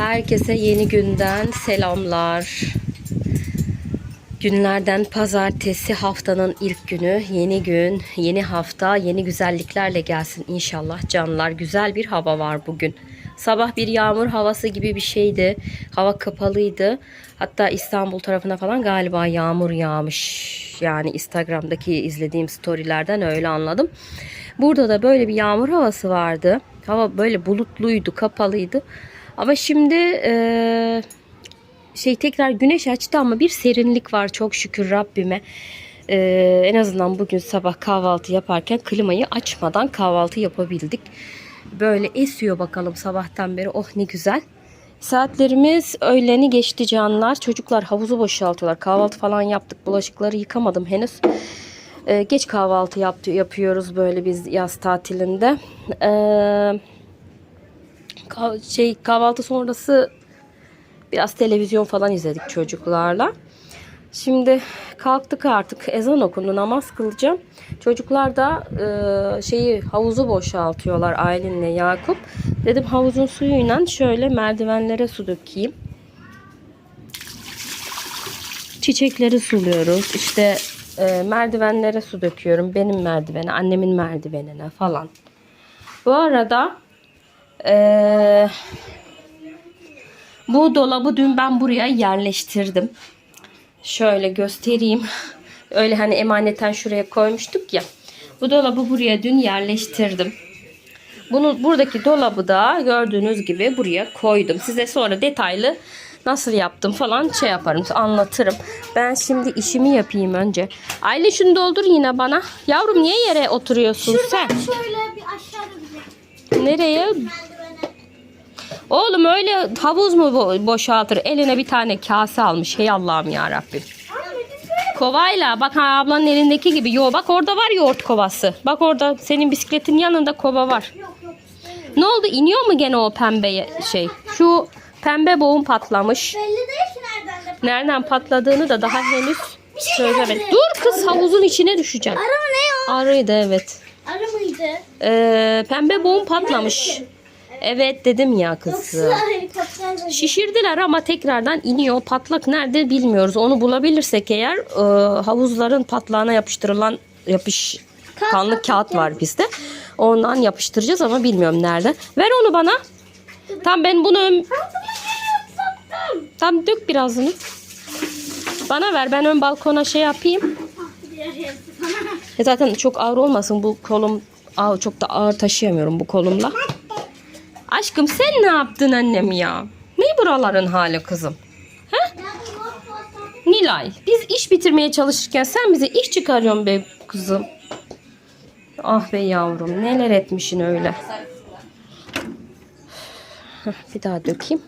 Herkese yeni günden selamlar. Günlerden pazartesi haftanın ilk günü. Yeni gün, yeni hafta, yeni güzelliklerle gelsin inşallah canlar. Güzel bir hava var bugün. Sabah bir yağmur havası gibi bir şeydi. Hava kapalıydı. Hatta İstanbul tarafına falan galiba yağmur yağmış. Yani Instagram'daki izlediğim storylerden öyle anladım. Burada da böyle bir yağmur havası vardı. Hava böyle bulutluydu, kapalıydı. Ama şimdi eee, şey tekrar güneş açtı ama bir serinlik var çok şükür Rabbime. Eee, en azından bugün sabah kahvaltı yaparken klimayı açmadan kahvaltı yapabildik. Böyle esiyor bakalım sabahtan beri. Oh ne güzel. Saatlerimiz öğleni geçti canlar. Çocuklar havuzu boşaltıyorlar. Kahvaltı falan yaptık. Bulaşıkları yıkamadım henüz. Ee, geç kahvaltı yaptı, yapıyoruz böyle biz yaz tatilinde. Ee, şey kahvaltı sonrası biraz televizyon falan izledik çocuklarla. Şimdi kalktık artık ezan okundu namaz kılacağım. Çocuklar da e, şeyi havuzu boşaltıyorlar Aylin'le Yakup. Dedim havuzun suyuyla şöyle merdivenlere su dökeyim. Çiçekleri suluyoruz. İşte e, merdivenlere su döküyorum. Benim merdivene, annemin merdivenine falan. Bu arada e, bu dolabı dün ben buraya yerleştirdim. Şöyle göstereyim. Öyle hani emaneten şuraya koymuştuk ya. Bu dolabı buraya dün yerleştirdim. Bunu buradaki dolabı da gördüğünüz gibi buraya koydum. Size sonra detaylı nasıl yaptım falan şey yaparım, anlatırım. Ben şimdi işimi yapayım önce. Aile şunu doldur yine bana. Yavrum niye yere oturuyorsun sen? Şöyle bir aşağıda bir Nereye? Oğlum öyle havuz mu bo- boşaltır? Eline bir tane kase almış. Hey Allah'ım ya Rabbim. Kovayla bak ha, ablanın elindeki gibi. Yo bak orada var yoğurt kovası. Bak orada senin bisikletin yanında kova var. yok yok istemiyorum. Ne oldu? İniyor mu gene o pembe şey? Şu pembe boğum patlamış. Belli değil ki nereden de. Nereden patladığını da daha henüz şey. Dur kız havuzun içine düşeceksin. Arı ne o? Arıydı evet. Arı mıydı? Ee, pembe boğum patlamış. Evet dedim ya mi? Şişirdiler ama tekrardan iniyor. Patlak nerede bilmiyoruz. Onu bulabilirsek eğer e, havuzların patlağına yapıştırılan yapış kanlı kağıt var bizde. Ondan yapıştıracağız ama bilmiyorum nerede. Ver onu bana. Tam ben bunu. Tam dök birazını. Bana ver ben ön balkona şey yapayım. E zaten çok ağır olmasın bu kolum. Aa, çok da ağır taşıyamıyorum bu kolumla. Aşkım sen ne yaptın annem ya? Ne buraların hali kızım? Nilay biz iş bitirmeye çalışırken sen bize iş çıkarıyorsun be kızım. Ah be yavrum neler etmişsin öyle. Bir daha dökeyim.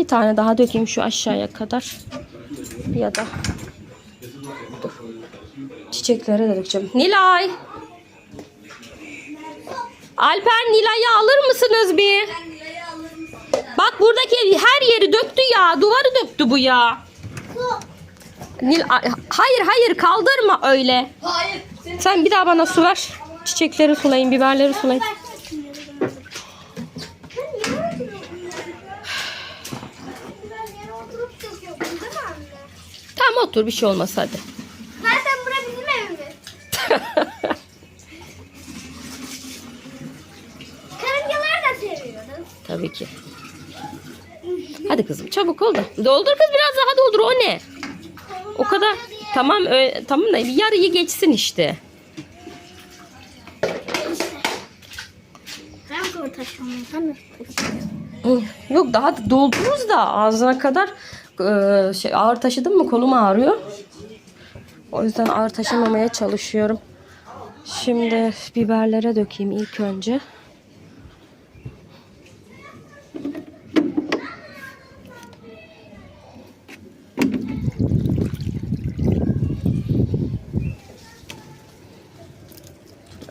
Bir tane daha dökeyim şu aşağıya kadar. Ya da Dur. çiçeklere de dökeceğim. Nilay. Alper Nilay'ı alır mısınız bir? Bak buradaki her yeri döktü ya. Duvarı döktü bu ya. Nil hayır hayır kaldırma öyle. Hayır. Sen bir daha bana su ver. Çiçekleri sulayın, biberleri sulayın. Tamam otur bir şey olmaz hadi. Zaten bura bizim evimiz. Karıncaları da seviyoruz. Tabii ki. Hadi kızım çabuk ol da. Doldur kız biraz daha doldur o ne? O kadar tamam ö- tamam da yarıyı geçsin işte. Yok daha da doldururuz da ağzına kadar e, şey ağır taşıdım mı kolum ağrıyor. O yüzden ağır taşımamaya çalışıyorum. Şimdi biberlere dökeyim ilk önce.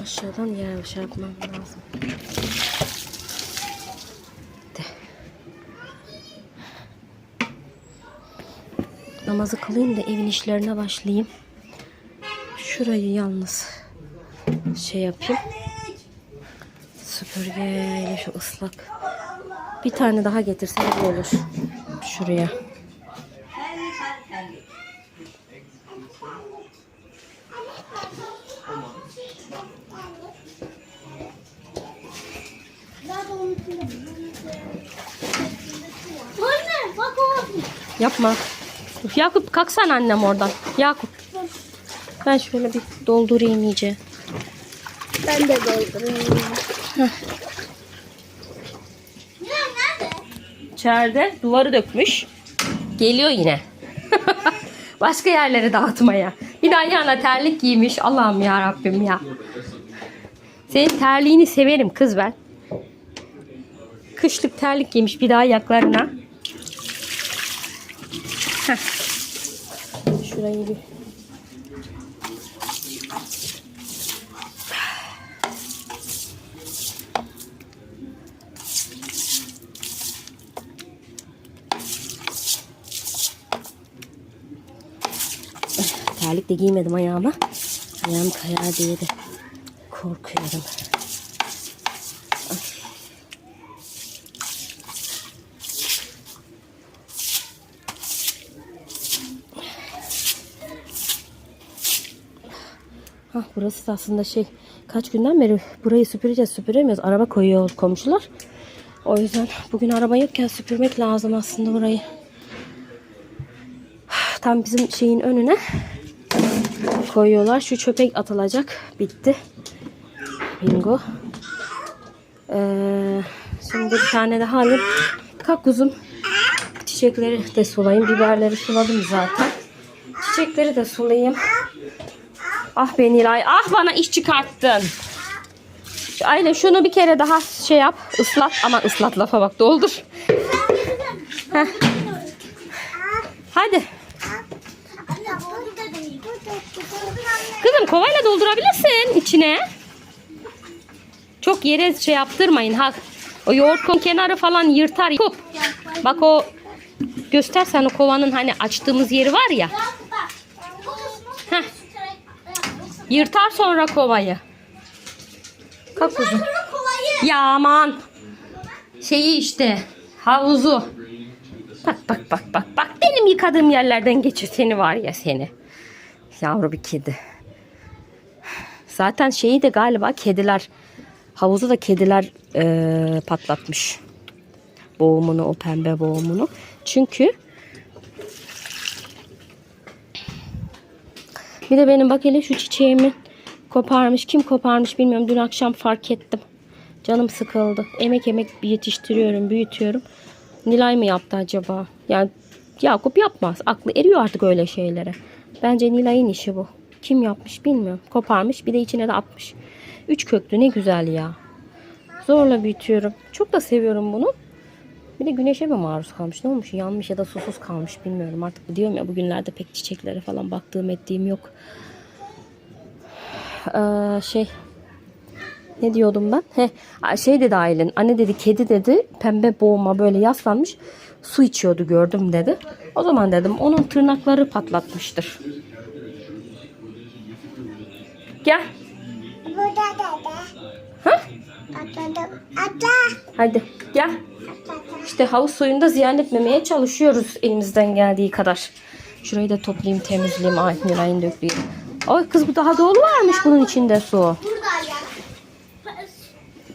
Aşağıdan yer şey yapmam lazım. Namazı kılayım da evin işlerine başlayayım. Şurayı yalnız şey yapayım. Süpürgeyle şu ıslak. Bir tane daha getirsem iyi olur. Şuraya. Anne Yapma. Yakup kalksana annem oradan. Yakup. Ben şöyle bir doldurayım iyice. Ben de doldurayım. Heh. İçeride duvarı dökmüş. Geliyor yine. Başka yerlere dağıtmaya. Bir de ayağına terlik giymiş. Allah'ım ya Rabbim ya. Senin terliğini severim kız ben. Kışlık terlik giymiş bir daha ayaklarına. Heh. Şurayı bir Terlik de giymedim ayağıma. Ayağım kayar diye de korkuyorum. Hah, burası da aslında şey kaç günden beri burayı süpüreceğiz süpüremiyoruz. Araba koyuyor komşular. O yüzden bugün araba yokken süpürmek lazım aslında burayı. Tam bizim şeyin önüne koyuyorlar. Şu çöpek atılacak. Bitti. Bingo. Ee, şimdi bir tane daha alayım. Kalk kuzum. Çiçekleri de sulayayım. Biberleri suladım zaten. Çiçekleri de sulayayım. Ah be Nilay. Ah bana iş çıkarttın. Aynen şunu bir kere daha şey yap. ıslat. Ama ıslat lafa bak. Doldur. Heh. Hadi. Kızım kovayla doldurabilirsin içine. Çok yere şey yaptırmayın ha. O yoğurt kenarı falan yırtar. Kup. Bak o göstersen o kovanın hani açtığımız yeri var ya. Heh. Yırtar sonra kovayı. Kalk kuzum. Ya aman. Şeyi işte. Havuzu. Bak bak bak bak bak. Benim yıkadığım yerlerden geçiyor seni var ya seni. Yavru bir kedi. Zaten şeyi de galiba kediler havuzu da kediler eee, patlatmış. Boğumunu o pembe boğumunu. Çünkü bir de benim bak hele şu çiçeğimi koparmış. Kim koparmış bilmiyorum. Dün akşam fark ettim. Canım sıkıldı. Emek emek yetiştiriyorum, büyütüyorum. Nilay mı yaptı acaba? Yani Yakup yapmaz. Aklı eriyor artık öyle şeylere. Bence Nilay'ın işi bu. Kim yapmış bilmiyorum. Koparmış bir de içine de atmış. Üç köklü ne güzel ya. Zorla büyütüyorum. Çok da seviyorum bunu. Bir de güneşe mi maruz kalmış? Ne olmuş? Yanmış ya da susuz kalmış bilmiyorum. Artık diyorum ya bugünlerde pek çiçeklere falan baktığım ettiğim yok. Ee, şey ne diyordum ben? He, şey dedi Aylin. Anne dedi kedi dedi pembe boğma böyle yaslanmış. Su içiyordu gördüm dedi. O zaman dedim onun tırnakları patlatmıştır. Gel. Burada da da. Ha? Atladım. Atla. Hadi gel. İşte havuz suyunda ziyan etmemeye çalışıyoruz elimizden geldiği kadar. Şurayı da toplayayım temizleyeyim. Ay Nilay'ın döktüğü. Ay kız bu daha dolu varmış bunun içinde su.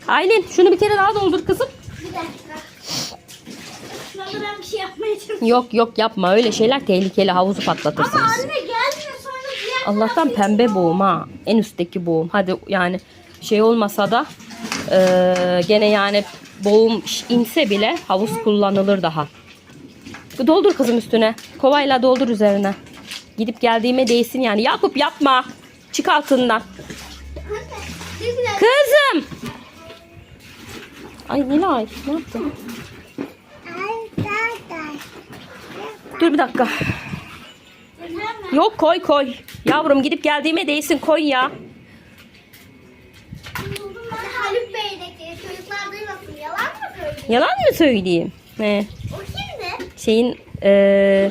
Aylin şunu bir kere daha doldur kızım. Bir dakika. Şurada ben bir şey yapmaya çalışıyorum. Yok yok yapma öyle şeyler tehlikeli havuzu patlatırsınız. Ama anne gelmiyor sonra diğer Allah'tan pembe boğum ha. En üstteki boğum. Hadi yani şey olmasa da eee, gene yani boğum inse bile havuz kullanılır daha. Doldur kızım üstüne. Kovayla doldur üzerine. Gidip geldiğime değsin yani. Yakup yapma. Çık altından. Kızım. Ay Nilay ne yaptın? Dur bir dakika. Yok koy koy. Yavrum gidip geldiğime değsin koy ya. Haluk Bey'deki çocuklar duymasın. Yalan mı söylüyor? Yalan mı söyleyeyim? He. O kimdi? şeyin eee,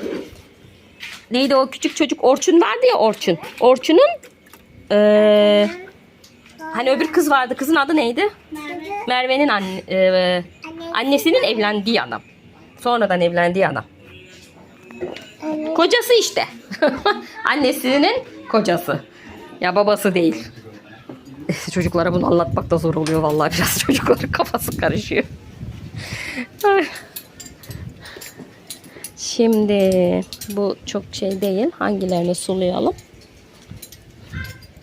neydi o küçük çocuk Orçun vardı ya Orçun. Orçun'un Ee, hani öbür kız vardı. Kızın adı neydi? Merve. Merve'nin anne, e, annesinin evlendiği adam. Sonradan evlendiği adam. Kocası işte. Annesinin kocası. Ya babası değil. Çocuklara bunu anlatmak da zor oluyor vallahi biraz çocukların kafası karışıyor. Ay. Şimdi bu çok şey değil. Hangilerini sulayalım?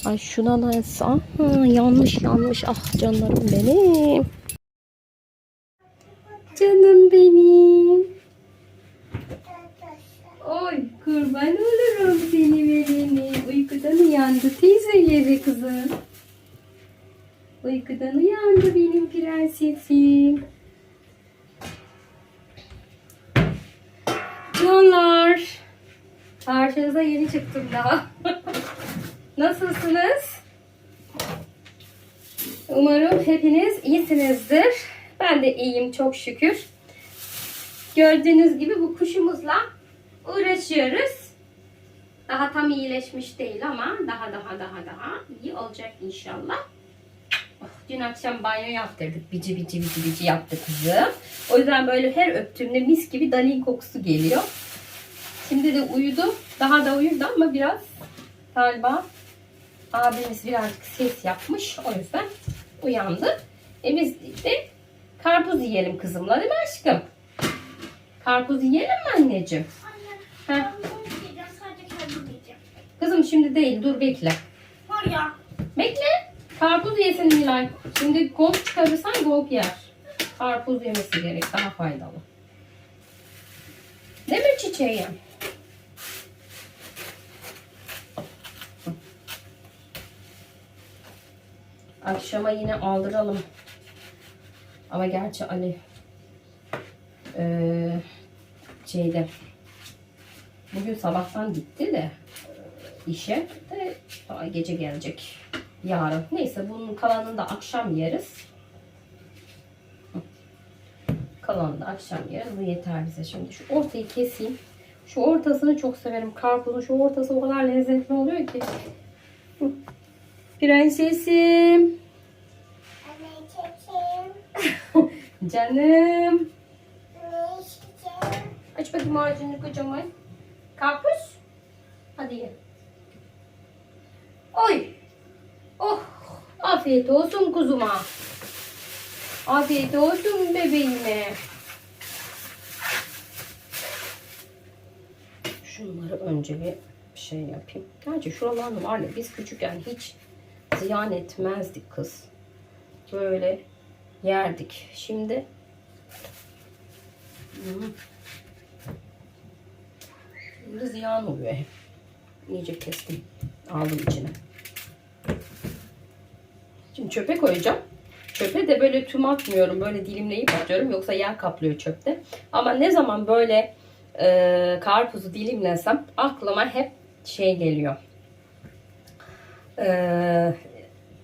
Ay şuna da Aha, yanlış yanlış. Ah canlarım benim. Canım benim. Oy kurban olurum seni vereni. Uykudan uyandı teyzeleri kızım. Uykudan uyandı benim prensesim. Canlar. Karşınıza yeni çıktım daha. Nasılsınız? Umarım hepiniz iyisinizdir. Ben de iyiyim çok şükür. Gördüğünüz gibi bu kuşumuzla uğraşıyoruz. Daha tam iyileşmiş değil ama daha daha daha daha iyi olacak inşallah. Dün akşam banyo yaptırdık. Bici bici bici bici yaptı kızım. O yüzden böyle her öptüğümde mis gibi dalin kokusu geliyor. Şimdi de uyudu. Daha da uyudu ama biraz galiba abimiz birazcık ses yapmış. O yüzden uyandı. E biz de karpuz yiyelim kızımla değil mi aşkım? Karpuz yiyelim mi anneciğim? Anne, yiyeceğim. Kızım şimdi değil dur bekle. Var ya. Bekle. Karpuz yesin Nilay. Şimdi gong çıkarırsan gong yer. Karpuz yemesi gerek. Daha faydalı. Değil mi çiçeğim? Akşama yine aldıralım. Ama gerçi Ali eee, şeyde bugün sabahtan gitti de işe de daha gece gelecek yarın. Neyse bunun kalanını da akşam yeriz. Kalanını da akşam yeriz. Bu yeter bize. Şimdi şu ortayı keseyim. Şu ortasını çok severim. Karpuzun şu ortası o kadar lezzetli oluyor ki. Prensesim. Anne. Canım. Aç bakayım ağacını kocaman. Karpuz. Hadi ye. Oy. Afiyet olsun kuzuma. Afiyet olsun bebeğime. Şunları önce bir şey yapayım. Gerçi şuralarını var ya biz küçükken hiç ziyan etmezdik kız. Böyle yerdik. Şimdi. Şimdi ziyan oluyor hep. İyice kestim. Aldım içine. Şimdi çöpe koyacağım. Çöpe de böyle tüm atmıyorum. Böyle dilimleyip atıyorum. Yoksa yer kaplıyor çöpte. Ama ne zaman böyle e, karpuzu dilimlesem aklıma hep şey geliyor. E,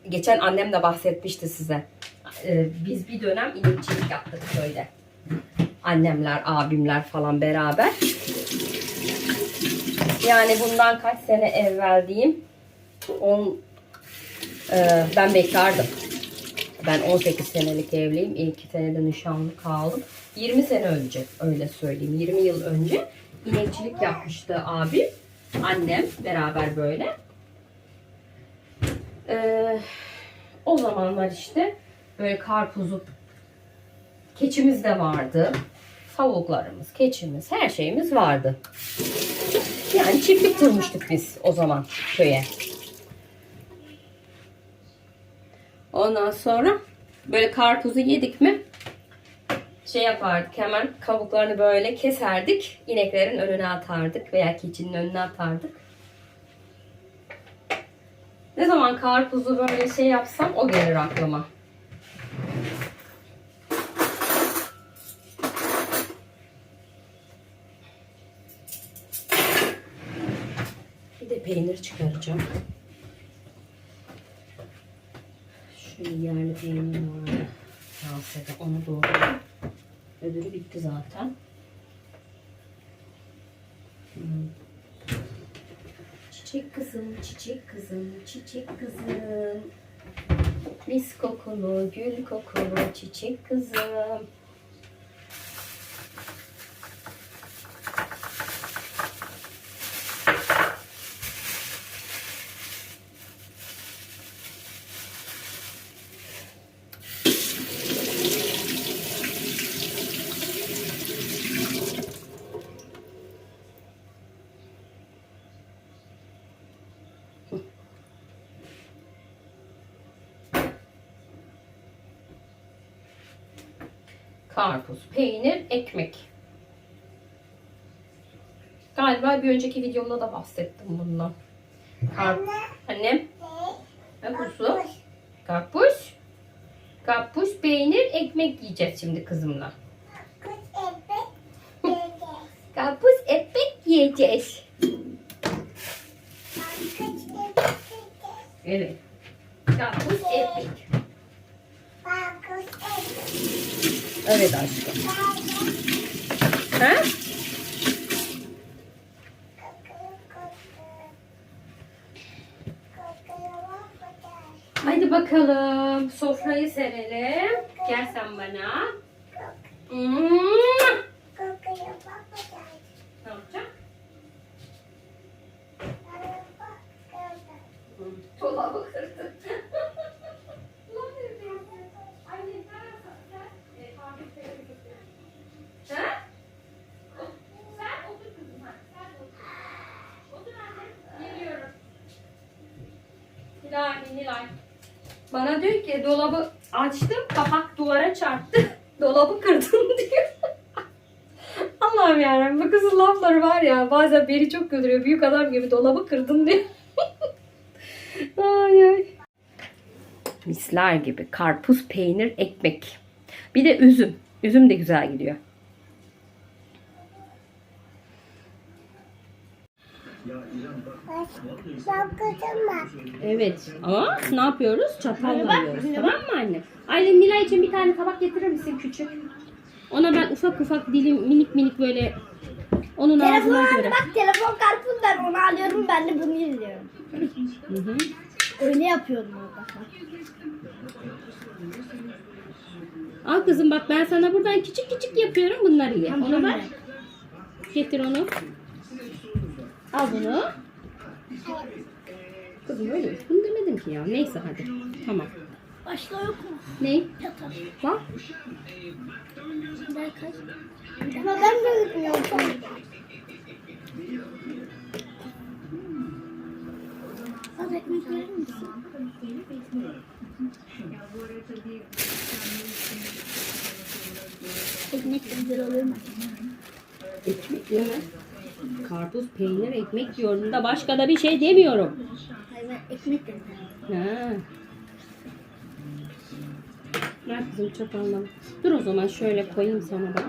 geçen annem de bahsetmişti size. E, biz bir dönem inekçilik yaptık böyle. Annemler, abimler falan beraber. Yani bundan kaç sene evvel diyeyim. 10 e, ben bekardım. Ben 18 senelik evliyim. İlk senede nişanlı kaldım. 20 sene önce öyle söyleyeyim. 20 yıl önce inekçilik yapmıştı abim. Annem beraber böyle. Ee, o zamanlar işte böyle karpuzu keçimiz de vardı. Tavuklarımız, keçimiz, her şeyimiz vardı. Yani çiftlik kurmuştuk biz o zaman köye. Ondan sonra böyle karpuzu yedik mi şey yapardık hemen kabuklarını böyle keserdik. ineklerin önüne atardık veya keçinin önüne atardık. Ne zaman karpuzu böyle şey yapsam o gelir aklıma. Bir de peynir çıkaracağım. Şöyle yerli peynir vardı. Kasede onu doğradım. Öbürü bitti zaten. Çiçek kızım, çiçek kızım, çiçek kızım. Mis kokulu, gül kokulu çiçek kızım. Karpuz, peynir, ekmek. Galiba bir önceki videomda da bahsettim bundan. Karpuz. Annem. Ne kuzu? Karpuz. Karpuz, peynir, ekmek yiyeceğiz şimdi kızımla. Karpuz, ekmek yiyeceğiz. Evet. Karpuz, ekmek. Evet aşkım. Ha? Haydi bakalım. Sofrayı serelim. Gel sen bana. Hmm. Ne yapacağım? Dolabı kırdı. Ha? Sen otur kızım. hadi, Sen otur. Otur anne. Geliyorum. Nilay, Nilay. Bana diyor ki dolabı açtım, kapak duvara çarptı. Dolabı kırdım diyor. Allah'ım yarabbim bu kızın lafları var ya bazen beni çok güldürüyor. Büyük adam gibi dolabı kırdım diyor. ay ay. Misler gibi karpuz, peynir, ekmek. Bir de üzüm. Üzüm de güzel gidiyor. Evet ama ne yapıyoruz? Çatalla yiyoruz. Tamam mı anne? Aylin Nilay için bir tane tabak getirir misin küçük? Ona ben ufak ufak dilim minik minik böyle onun Telefon ağzına göre. bak telefon karpuz ben onu alıyorum ben de bunu izliyorum. Hı hı. Öyle yapıyordum orada. Al kızım bak ben sana buradan küçük küçük yapıyorum bunları ye. Onu ver. Getir onu. Al bunu. Kızım öyle mi? Bunu demedim ki ya. Neyse hadi. Tamam. Başka yok mu? Ne? Yatar. Bak. Ben kaç? Ama ben gözükmüyorum. Az ekmek verir misin? Ekmek de güzel olur mu? Ekmek yeme. Karpuz, peynir, ekmek diyorum da başka da bir şey demiyorum. Hayır ben ekmek de güzel. Ha. Ver kızım çatalla. Dur o zaman şöyle koyayım sana da.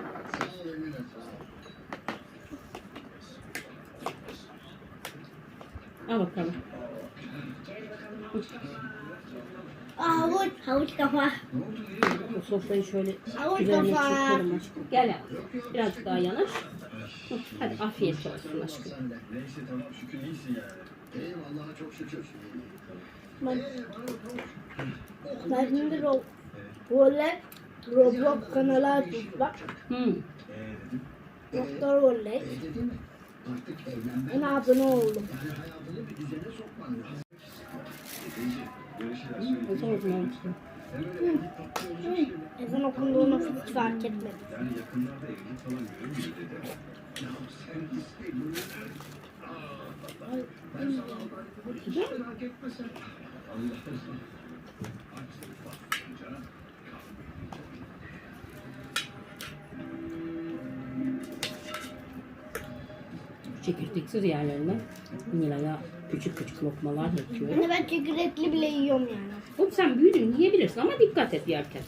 Al bakalım. Havuç, havuç kafa. Bu sofrayı şöyle Havuç üzerine kafa. çekelim aşkım. Gel yavrum. Birazcık daha yanaş. Hadi afiyet olsun aşkım. Neyse tamam şükür iyisin ya. Eyvallah çok şükür. Ben, ben şimdi ro böyle Roblox kanalı açtık bak. Hmm. Doktor Rolex. Ona abone oldum. hayatını bir düzene sokman lazım. Böyle Ezan okunduğunu hiç fark etmedim. Yani yakınlarda evlilik falan görünmüyor dedi. Ya sen istediğin ben sana Çekirdeksiz yerlerine Nilay'a küçük küçük lokmalar yapıyorum. Hani ben çekirdekli bile yiyorum yani. Oğlum sen büyüdün yiyebilirsin ama dikkat et yerken.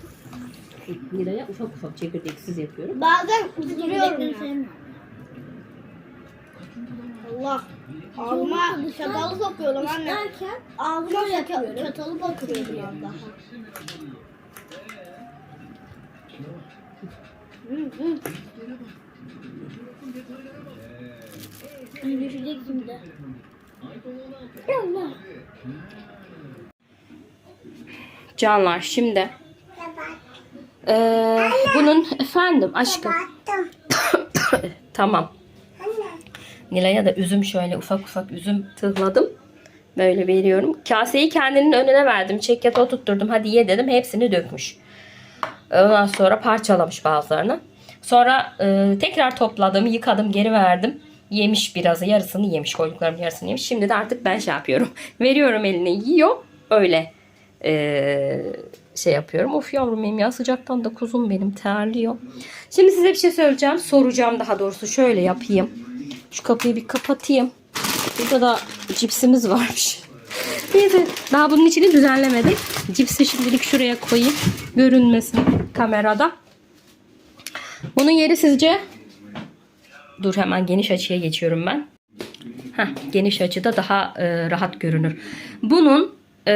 Nilay'a ufak ufak çekirdeksiz yapıyorum. Bazen ısırıyorum ya. Allah. Ağzıma çatalı sokuyorum anne. Ağzıma çatalı, çatalı batırıyorum daha. Hı hı. Düşecek şimdi. Canlar şimdi Ee, bunun efendim aşkım tamam Nilay'a da üzüm şöyle ufak ufak üzüm tığladım. Böyle veriyorum. Kaseyi kendinin önüne verdim. Çekyata oturtturdum. Hadi ye dedim. Hepsini dökmüş. Ondan sonra parçalamış bazılarını. Sonra e, tekrar topladım. Yıkadım. Geri verdim. Yemiş birazı. Yarısını yemiş. Koyduklarım yarısını yemiş. Şimdi de artık ben şey yapıyorum. Veriyorum eline. Yiyor. Öyle e, şey yapıyorum. Of yavrum benim ya sıcaktan da kuzum benim terliyor. Şimdi size bir şey söyleyeceğim. Soracağım daha doğrusu. Şöyle yapayım. Şu kapıyı bir kapatayım. Burada da cipsimiz varmış. Neyse daha bunun içini düzenlemedik. Cipsi şimdilik şuraya koyayım. Görünmesin kamerada. Bunun yeri sizce? Dur hemen geniş açıya geçiyorum ben. Heh, geniş açıda daha e, rahat görünür. Bunun e,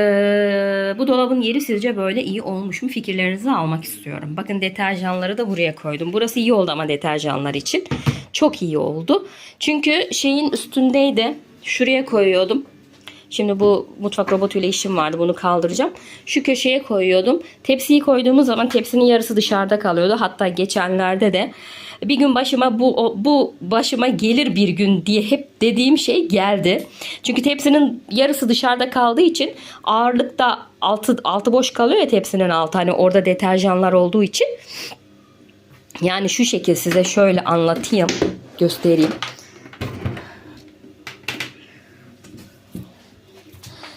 bu dolabın yeri sizce böyle iyi olmuş mu? Fikirlerinizi almak istiyorum. Bakın deterjanları da buraya koydum. Burası iyi oldu ama deterjanlar için. Çok iyi oldu. Çünkü şeyin üstündeydi. Şuraya koyuyordum. Şimdi bu mutfak robotuyla işim vardı. Bunu kaldıracağım. Şu köşeye koyuyordum. Tepsiyi koyduğumuz zaman tepsinin yarısı dışarıda kalıyordu. Hatta geçenlerde de bir gün başıma bu bu başıma gelir bir gün diye hep dediğim şey geldi. Çünkü tepsinin yarısı dışarıda kaldığı için ağırlıkta altı altı boş kalıyor ya tepsinin altı. Hani orada deterjanlar olduğu için. Yani şu şekil size şöyle anlatayım, göstereyim.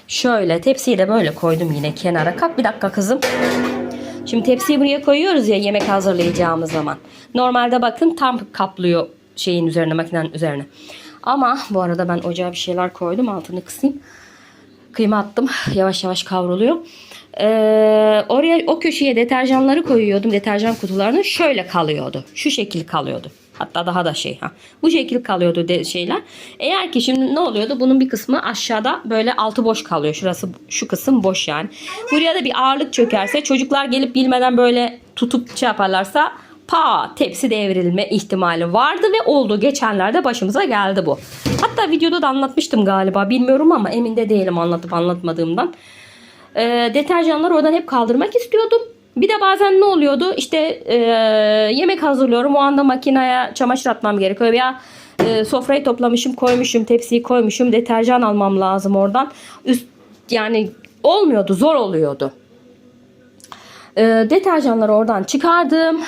Şöyle tepsiyi de böyle koydum yine kenara. Kalk bir dakika kızım. Şimdi tepsiyi buraya koyuyoruz ya yemek hazırlayacağımız zaman. Normalde bakın tam kaplıyor şeyin üzerine makinenin üzerine. Ama bu arada ben ocağa bir şeyler koydum altını kısayım. Kıyma attım. Yavaş yavaş kavruluyor. Ee, oraya o köşeye deterjanları koyuyordum. Deterjan kutularını şöyle kalıyordu. Şu şekil kalıyordu. Hatta daha da şey ha. Bu şekil kalıyordu de, şeyler. Eğer ki şimdi ne oluyordu? Bunun bir kısmı aşağıda böyle altı boş kalıyor. Şurası şu kısım boş yani. Buraya da bir ağırlık çökerse çocuklar gelip bilmeden böyle tutup şey yaparlarsa pa tepsi devrilme ihtimali vardı ve oldu. Geçenlerde başımıza geldi bu. Hatta videoda da anlatmıştım galiba. Bilmiyorum ama emin de değilim anlatıp anlatmadığımdan. Ee, deterjanları oradan hep kaldırmak istiyordum. Bir de bazen ne oluyordu? İşte e, yemek hazırlıyorum. O anda makineye çamaşır atmam gerekiyor. Veya e, sofrayı toplamışım, koymuşum, tepsiyi koymuşum. Deterjan almam lazım oradan. Üst yani olmuyordu, zor oluyordu. E, deterjanları oradan çıkardım.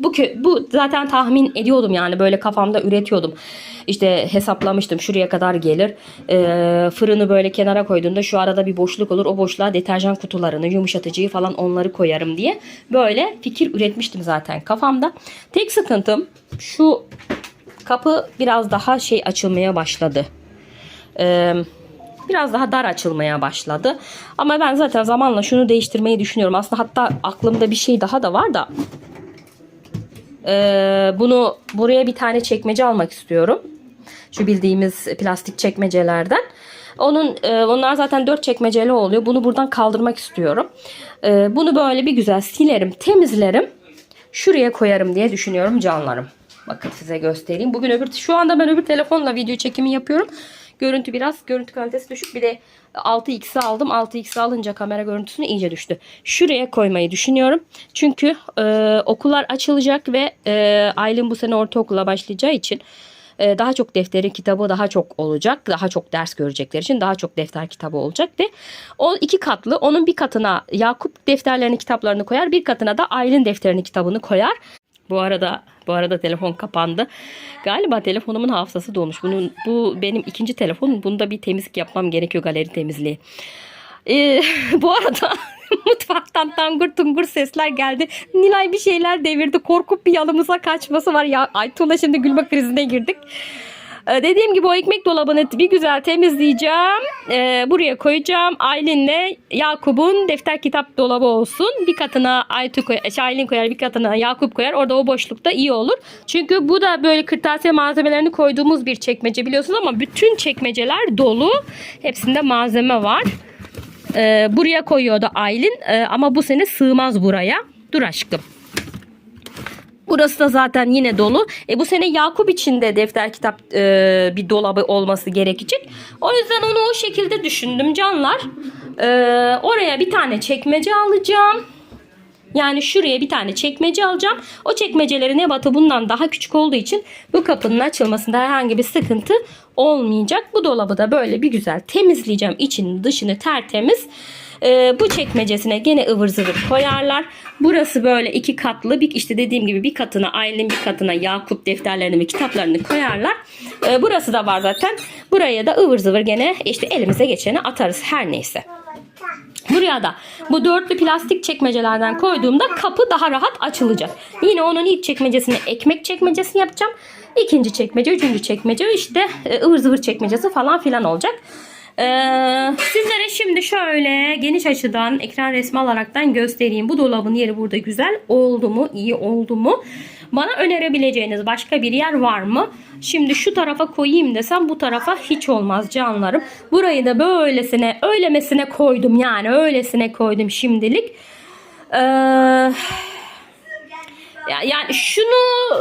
Bu, bu zaten tahmin ediyordum yani böyle kafamda üretiyordum. İşte hesaplamıştım şuraya kadar gelir. Ee, fırını böyle kenara koyduğumda şu arada bir boşluk olur. O boşluğa deterjan kutularını, yumuşatıcıyı falan onları koyarım diye. Böyle fikir üretmiştim zaten kafamda. Tek sıkıntım şu kapı biraz daha şey açılmaya başladı. Ee, biraz daha dar açılmaya başladı. Ama ben zaten zamanla şunu değiştirmeyi düşünüyorum. Aslında hatta aklımda bir şey daha da var da ee, bunu buraya bir tane çekmece almak istiyorum. Şu bildiğimiz plastik çekmecelerden. Onun e, onlar zaten dört çekmeceli oluyor. Bunu buradan kaldırmak istiyorum. Ee, bunu böyle bir güzel silerim, temizlerim. Şuraya koyarım diye düşünüyorum canlarım. Bakın size göstereyim. Bugün öbür şu anda ben öbür telefonla video çekimi yapıyorum. Görüntü biraz görüntü kalitesi düşük. Bir de 6x'i aldım. 6x alınca kamera görüntüsünü iyice düştü. Şuraya koymayı düşünüyorum. Çünkü e, okullar açılacak ve e, Aylin bu sene ortaokula başlayacağı için e, daha çok defteri kitabı daha çok olacak. Daha çok ders görecekleri için daha çok defter kitabı olacak ve o iki katlı onun bir katına Yakup defterlerini kitaplarını koyar bir katına da Aylin defterini kitabını koyar. Bu arada bu arada telefon kapandı. Galiba telefonumun hafızası dolmuş. Bunun bu benim ikinci telefonum. Bunda bir temizlik yapmam gerekiyor galeri temizliği. Ee, bu arada mutfaktan tangur tungur sesler geldi. Nilay bir şeyler devirdi. Korkup bir yanımıza kaçması var. Ya Aytuğ'la şimdi gülme krizine girdik. Ee, dediğim gibi o ekmek dolabını bir güzel temizleyeceğim. Ee, buraya koyacağım. Aylin'le Yakup'un defter kitap dolabı olsun. Bir katına Aytu koyar, şey, Aylin koyar, bir katına Yakup koyar. Orada o boşlukta iyi olur. Çünkü bu da böyle kırtasiye malzemelerini koyduğumuz bir çekmece biliyorsunuz ama bütün çekmeceler dolu. Hepsinde malzeme var. Ee, buraya koyuyordu Aylin ama bu sene sığmaz buraya. Dur aşkım. Burası da zaten yine dolu. E bu sene Yakup için de defter kitap e, bir dolabı olması gerekecek. O yüzden onu o şekilde düşündüm canlar. E, oraya bir tane çekmece alacağım. Yani şuraya bir tane çekmece alacağım. O çekmecelerin ebatı bundan daha küçük olduğu için bu kapının açılmasında herhangi bir sıkıntı olmayacak. Bu dolabı da böyle bir güzel temizleyeceğim. İçini dışını tertemiz. Ee, bu çekmecesine gene ıvır zıvır koyarlar. Burası böyle iki katlı bir işte dediğim gibi bir katına Aylin bir katına Yakup defterlerini ve kitaplarını koyarlar. Ee, burası da var zaten. Buraya da ıvır zıvır gene işte elimize geçeni atarız her neyse. Buraya da bu dörtlü plastik çekmecelerden koyduğumda kapı daha rahat açılacak. Yine onun ilk çekmecesini ekmek çekmecesi yapacağım. İkinci çekmece, üçüncü çekmece işte e, ıvır zıvır çekmecesi falan filan olacak. Ee, sizlere şimdi şöyle geniş açıdan ekran resmi alaraktan göstereyim. Bu dolabın yeri burada güzel oldu mu, iyi oldu mu? Bana önerebileceğiniz başka bir yer var mı? Şimdi şu tarafa koyayım desem bu tarafa hiç olmaz canlarım. Burayı da böylesine, öylemesine koydum yani öylesine koydum şimdilik. Ee, ya, yani şunu e,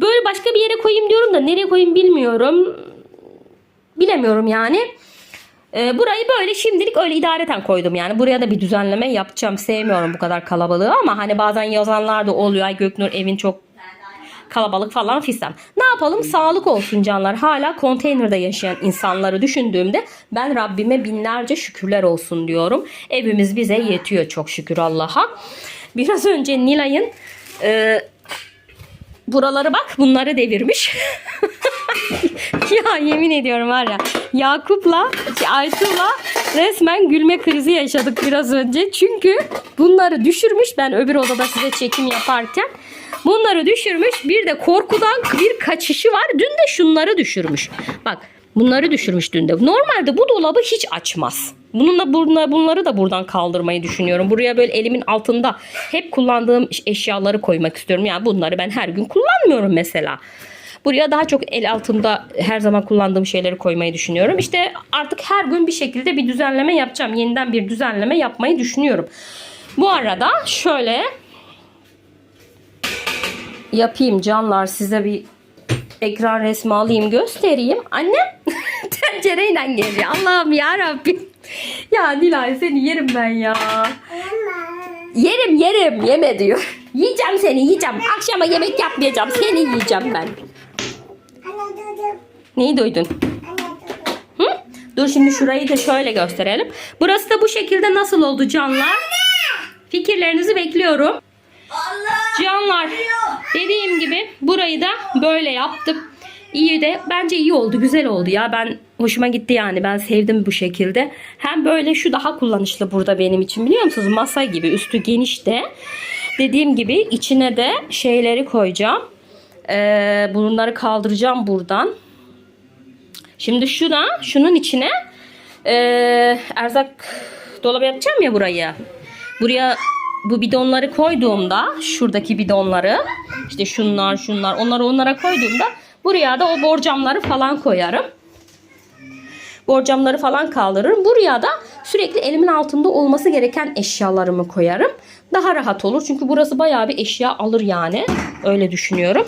böyle başka bir yere koyayım diyorum da nereye koyayım bilmiyorum. Bilemiyorum yani. Ee, burayı böyle şimdilik öyle idareten koydum yani. Buraya da bir düzenleme yapacağım. Sevmiyorum bu kadar kalabalığı ama hani bazen yazanlar da oluyor. Ay Göknur evin çok kalabalık falan fistan. Ne yapalım? Sağlık olsun canlar. Hala konteynerde yaşayan insanları düşündüğümde ben Rabbime binlerce şükürler olsun diyorum. Evimiz bize yetiyor çok şükür Allah'a. Biraz önce Nilay'ın e, buraları bak bunları devirmiş. ya yemin ediyorum var ya Yakup'la Aytu'la resmen gülme krizi yaşadık biraz önce. Çünkü bunları düşürmüş ben öbür odada size çekim yaparken. Bunları düşürmüş bir de korkudan bir kaçışı var. Dün de şunları düşürmüş. Bak bunları düşürmüş dün de. Normalde bu dolabı hiç açmaz. Bununla bunla- bunları da buradan kaldırmayı düşünüyorum. Buraya böyle elimin altında hep kullandığım eşyaları koymak istiyorum. Yani bunları ben her gün kullanmıyorum mesela. Buraya daha çok el altında her zaman kullandığım şeyleri koymayı düşünüyorum. İşte artık her gün bir şekilde bir düzenleme yapacağım. Yeniden bir düzenleme yapmayı düşünüyorum. Bu arada şöyle yapayım canlar size bir ekran resmi alayım göstereyim. Annem tencereyle geliyor. Allah'ım ya Rabbim. Ya Nilay seni yerim ben ya. Yerim yerim yeme diyor. Yiyeceğim seni yiyeceğim. Akşama yemek yapmayacağım. Seni yiyeceğim ben. Neyi duydun? Hı? Dur şimdi şurayı da şöyle gösterelim. Burası da bu şekilde nasıl oldu canlar? Fikirlerinizi bekliyorum. Canlar dediğim gibi burayı da böyle yaptım. İyi de bence iyi oldu güzel oldu ya ben hoşuma gitti yani ben sevdim bu şekilde. Hem böyle şu daha kullanışlı burada benim için biliyor musunuz masa gibi üstü geniş de. Dediğim gibi içine de şeyleri koyacağım. Ee, bunları kaldıracağım buradan. Şimdi şuna şunun içine ee, erzak dolabı yapacağım ya burayı. Buraya bu bidonları koyduğumda şuradaki bidonları işte şunlar şunlar onları onlara koyduğumda buraya da o borcamları falan koyarım. Borcamları falan kaldırırım. Buraya da sürekli elimin altında olması gereken eşyalarımı koyarım. Daha rahat olur. Çünkü burası bayağı bir eşya alır yani. Öyle düşünüyorum.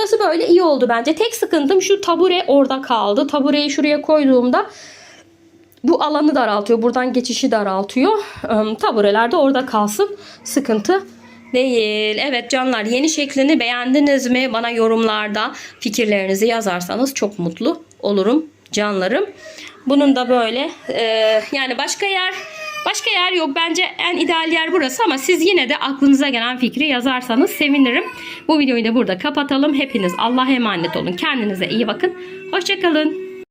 Burası böyle iyi oldu bence. Tek sıkıntım şu tabure orada kaldı. Tabureyi şuraya koyduğumda bu alanı daraltıyor. Buradan geçişi daraltıyor. Tabureler de orada kalsın. Sıkıntı değil. Evet canlar yeni şeklini beğendiniz mi? Bana yorumlarda fikirlerinizi yazarsanız çok mutlu olurum canlarım. Bunun da böyle e, yani başka yer başka yer yok. Bence en ideal yer burası ama siz yine de aklınıza gelen fikri yazarsanız sevinirim. Bu videoyu da burada kapatalım. Hepiniz Allah'a emanet olun. Kendinize iyi bakın. Hoşçakalın.